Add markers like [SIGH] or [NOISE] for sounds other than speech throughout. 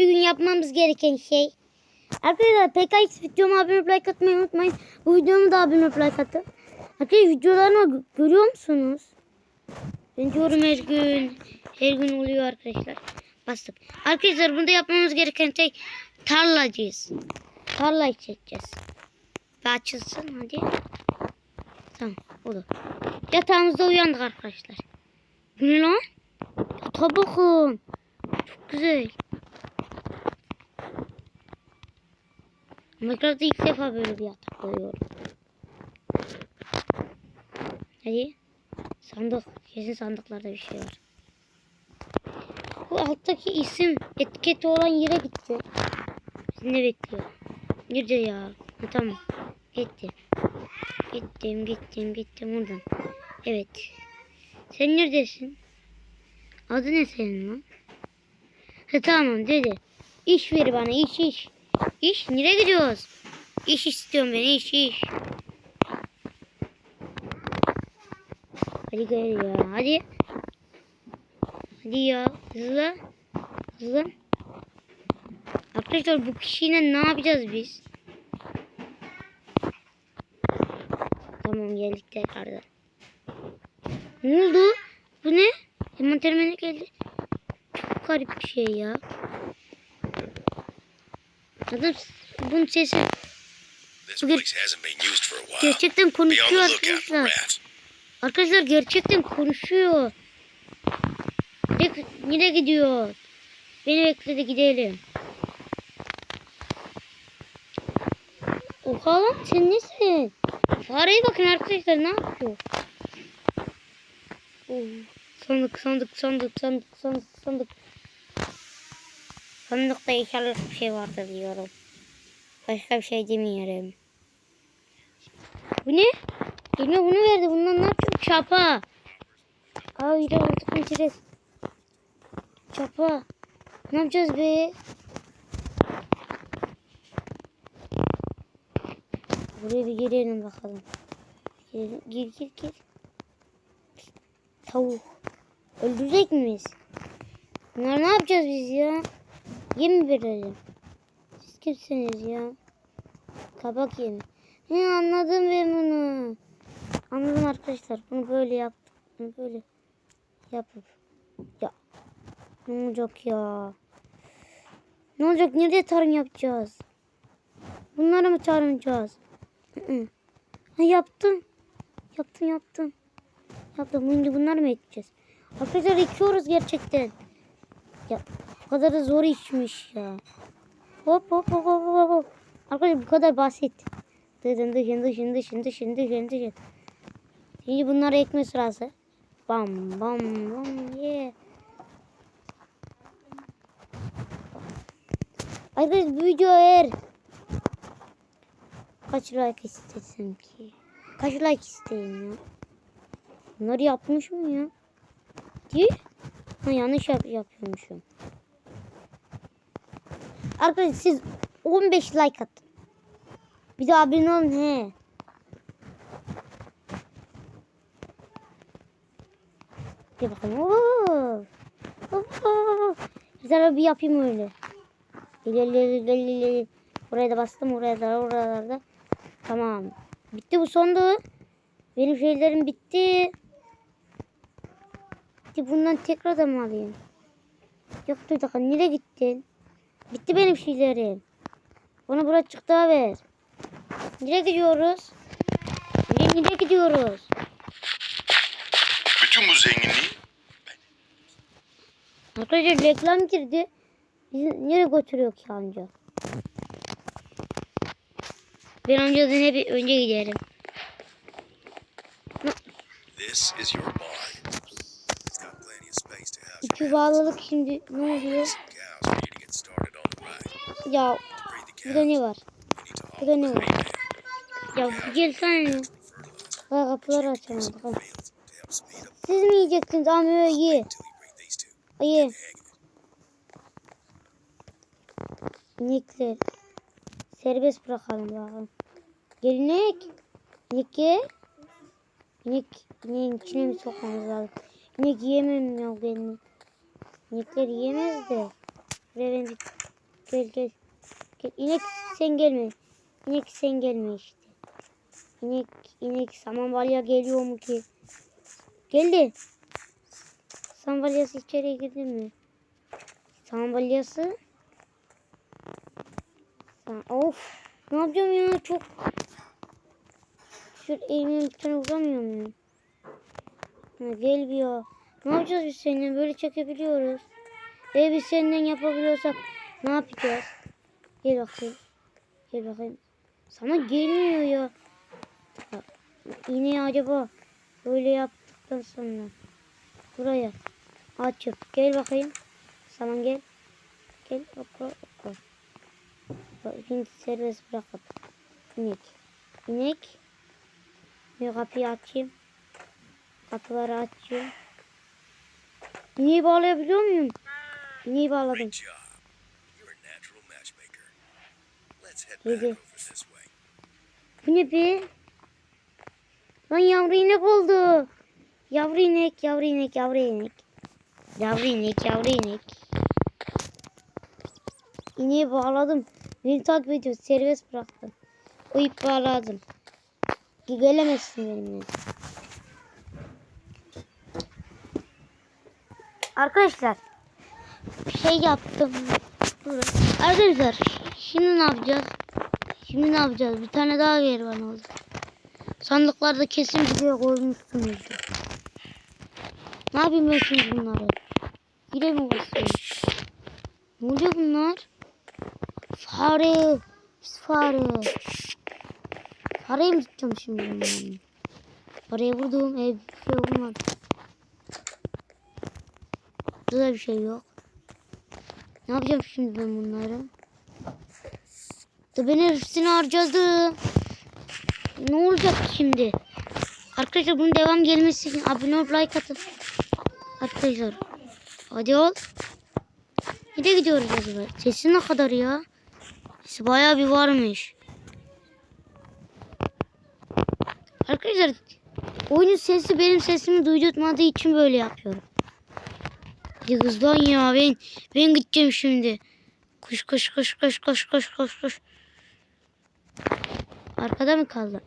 bir gün yapmamız gereken şey. Arkadaşlar PKX videoma abone olup like atmayı unutmayın. Bu videomu da abone olup like atın. Arkadaşlar videolarımı gö- görüyor musunuz? Ben diyorum her gün. Her gün oluyor arkadaşlar. Bastık. Arkadaşlar bunda yapmamız gereken şey tarlacıyız. Tarla çekeceğiz. Ve açılsın hadi. Tamam olur. Yatağımızda uyandık arkadaşlar. Bu ne lan? Yatağa. Çok güzel. Minecraft'ta ilk defa böyle bir yatak görüyorum. Hadi. Sandık. Kesin sandıklarda bir şey var. Bu alttaki isim etiketi olan yere gitti. Bizi ne bekliyor? Nerede ya? Ha, tamam. Gitti. Gittim gittim gittim oradan. Evet. Sen neredesin? Adı ne senin lan? Ha, tamam dedi. İş ver bana iş iş. İş nereye gidiyoruz? İş istiyorum ben iş iş. Hadi gel ya hadi. Hadi ya hızlı. Hızlı. Arkadaşlar bu kişiyle ne yapacağız biz? Tamam geldik tekrardan. Ne oldu? Bu ne? Envanterime geldi? Çok garip bir şey ya. Adam bunun sesi gerçekten konuşuyor arkadaşlar. Arkadaşlar gerçekten konuşuyor. Nereye gidiyor? Beni bekle de gidelim. Oha lan sen nesin? Fareye bakın arkadaşlar ne yapıyor? Oo, sandık sandık sandık sandık sandık sandık. Sandıkta inşallah bir şey vardır diyorum. Başka bir şey demiyorum. Bu ne? Elime bunu verdi. Bundan ne yapacağım? Çapa. Hayır artık bitiririz. Çapa. Ne yapacağız be? Buraya bir girelim bakalım. Gir gir gir. gir. Tavuk. Öldürecek miyiz? Bunlar ne yapacağız biz ya? Yem mi verelim? Siz kimsiniz ya? Kabak yemi. He anladım ben bunu. Anladım arkadaşlar. Bunu böyle yaptık. Bunu böyle yapıp. Ya. Ne olacak ya? Ne olacak? Nerede tarım yapacağız? Bunları mı hı. [CLEARS THROAT] ha yaptım. Yaptım yaptım. Yaptım. Şimdi bunları mı ekeceğiz? Arkadaşlar ekiyoruz gerçekten. Ya kadar da zor işmiş ya. Hop hop hop hop hop hop. Arkadaşlar bu kadar basit. Dışın dışın dışın dışın dışın dışın dışın. Şimdi bunları ekme sırası. Bam bam bam ye. Arkadaşlar bu video eğer kaç like istesem ki? Kaç like isteyeyim ya? Bunları yapmış mı ya? Değil? Ha yanlış yap yapıyormuşum. Arkadaşlar siz 15 like atın. Bir de abone olun he. Bir bakalım. Oo. Oo. Tane bir yapayım öyle. İleri Buraya da bastım. Oraya da oraya da. Tamam. Bitti bu sondu. Benim şeylerim bitti. Bitti bundan tekrar da mı alayım? Yok dur dakika nereye gittin? Bitti benim şeylerim. Bana birazcık daha ver. Nereye gidiyoruz? Nereye, gidiyoruz? Bütün bu zenginliği Arkadaşlar reklam girdi. Bizi nereye götürüyor ki amca? Ben amcadan hep önce giderim. This is your barn. İki bağlılık şimdi ne oluyor? Ya burada ne var? Burada ne var? Ya ya. fertilizer Bak kapıları açamadık. ha. Siz mi yiyeceksiniz? Ama ye. Ye. İnekler. Serbest bırakalım bakalım. Gel inek. İnek gel. İnek, ineğin içine mi sokmamız lazım? İnek yiyemem ya kendini. İnekler yiyemez de. Bir Gel gel. Gel. İnek sen gelme. İnek sen gelme işte. İnek inek saman balya geliyor mu ki? Geldi. Saman balyası içeriye girdi mi? Saman balyası. Sa- Of. Ne yapacağım ya çok. Şu elimin bir tane vuramıyor muyum? Ha, gelmiyor. Ne yapacağız biz seninle? Böyle çekebiliyoruz. E biz seninle yapabiliyorsak ne yapacağız? Gel bakayım. Gel bakayım. Sana gelmiyor ya. Bak, acaba böyle yaptıktan sonra buraya açıp gel bakayım. Saman gel. Gel hoppa hoppa. Bak, Şimdi serbest bırakıp inek. İnek. Bir kapıyı açayım. Kapıları açıyorum. İneği bağlayabiliyor muyum? İneği bağladım. Yedi. Bu ne be? Lan yavru inek oldu. Yavru inek, yavru inek, yavru inek. Yavru inek, yavru inek. İneği bağladım. Beni takip ediyor. Serbest bıraktı. O ip bağladım. Gelemezsin benimle. Arkadaşlar şey yaptım. Arkadaşlar şimdi ne yapacağız? Şimdi ne yapacağız? Bir tane daha yer var oldu. Sandıklarda kesin buraya koymuşsunuz. Ne yapayım ben şimdi bunları? Hile mi basıyorum? Ne oluyor bunlar? Fare. Pis fare. Fareye mi gideceğim şimdi bunları? Fareye vurdum. Ev bir şey olmadı. Burada da bir şey yok. Ne yapacağım şimdi ben bunları? Da ben hepsini harcadım. Ne olacak şimdi? Arkadaşlar bunun devam gelmesi için abone olup like atın. Arkadaşlar. Hadi ol. Nereye gidiyoruz acaba? Sesi ne kadar ya? Sesi bayağı bir varmış. Arkadaşlar oyunun sesi benim sesimi duydurtmadığı için böyle yapıyorum. Hadi hızlan ya ben ben gideceğim şimdi. Koş koş koş koş koş koş koş koş. Arkada mı kaldı?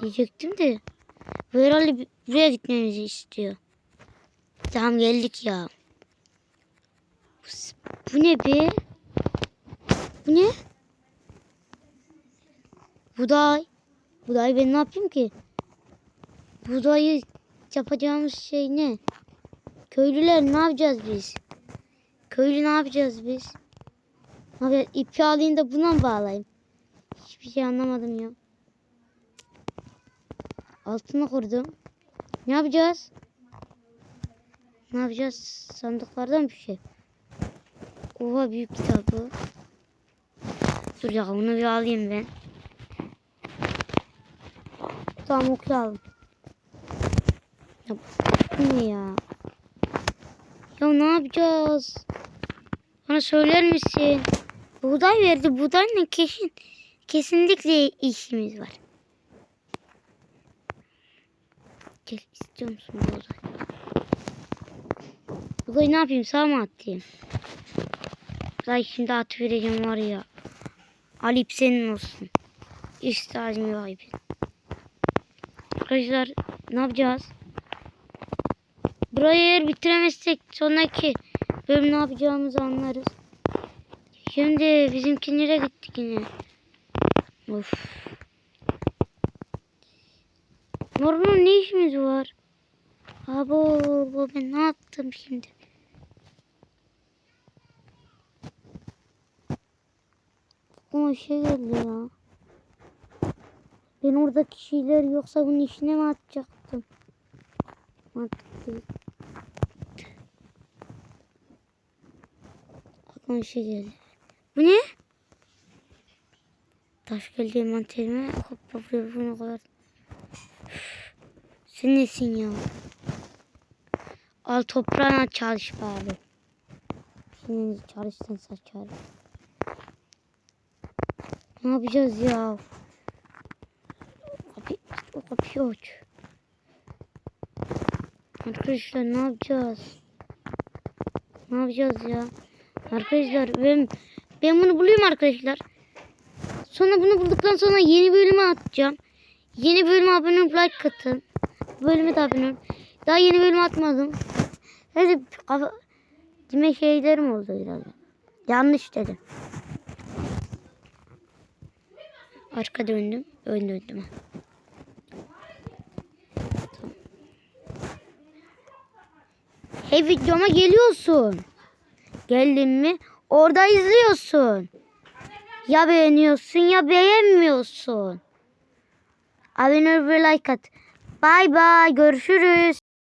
Diyecektim de. Bu herhalde buraya gitmemizi istiyor. Tamam geldik ya. Bu ne be? Bu ne? Buday. Buday ben ne yapayım ki? Budayı yapacağımız şey ne? Köylüler ne yapacağız biz? Köylü ne yapacağız biz? Abi ipi alayım da buna mı bağlayayım? Hiçbir şey anlamadım ya. Altını kurdum. Ne yapacağız? Ne yapacağız? Sandıklardan bir şey. Oha büyük kitabı. Dur ya onu bir alayım ben. Tamam okuyalım. Ya bu ne ya? Ya ne yapacağız? Bana söyler misin? Buğday verdi. Buğdayla kesin kesinlikle işimiz var. Gel istiyor musun buğday? Buğday ne yapayım? Sağ mı atayım? Buğday şimdi at vereceğim var ya. Alip senin olsun. İstihacım yok Alip'in. Arkadaşlar ne yapacağız? Burayı eğer bitiremezsek sonraki bölüm ne yapacağımızı anlarız. Şimdi bizimki nereye gittik yine? Of. Normal ne işimiz var? Abo ben ne yaptım şimdi? Aklıma şey geldi ya. Ben oradaki şeyler yoksa bunun işine mi atacaktım? Mantıklı. Aklıma şey geldi. Bu ne? Taş geldi envanterime. Hop hop hop bu ne kadar. Sen nesin ya? Al toprağına çalış bari. Şimdi çalışsan saçarım. Ne yapacağız ya? Kapı, o kapıyı aç. Arkadaşlar ne yapacağız? Ne yapacağız ya? Arkadaşlar ben Ben bunu buluyorum arkadaşlar. Sonra bunu bulduktan sonra yeni bölüme atacağım. Yeni bölüme abone olup like atın. Bölüme de abone olun. Daha yeni bölüm atmadım. Hadi kafa... Dime şeylerim oldu biraz. Yanlış dedim. Arka döndüm. Ön döndüm. Hey videoma geliyorsun. Geldin mi? Orada izliyorsun. Ya beğeniyorsun ya beğenmiyorsun. Abone ol ve like at. Bay bay görüşürüz.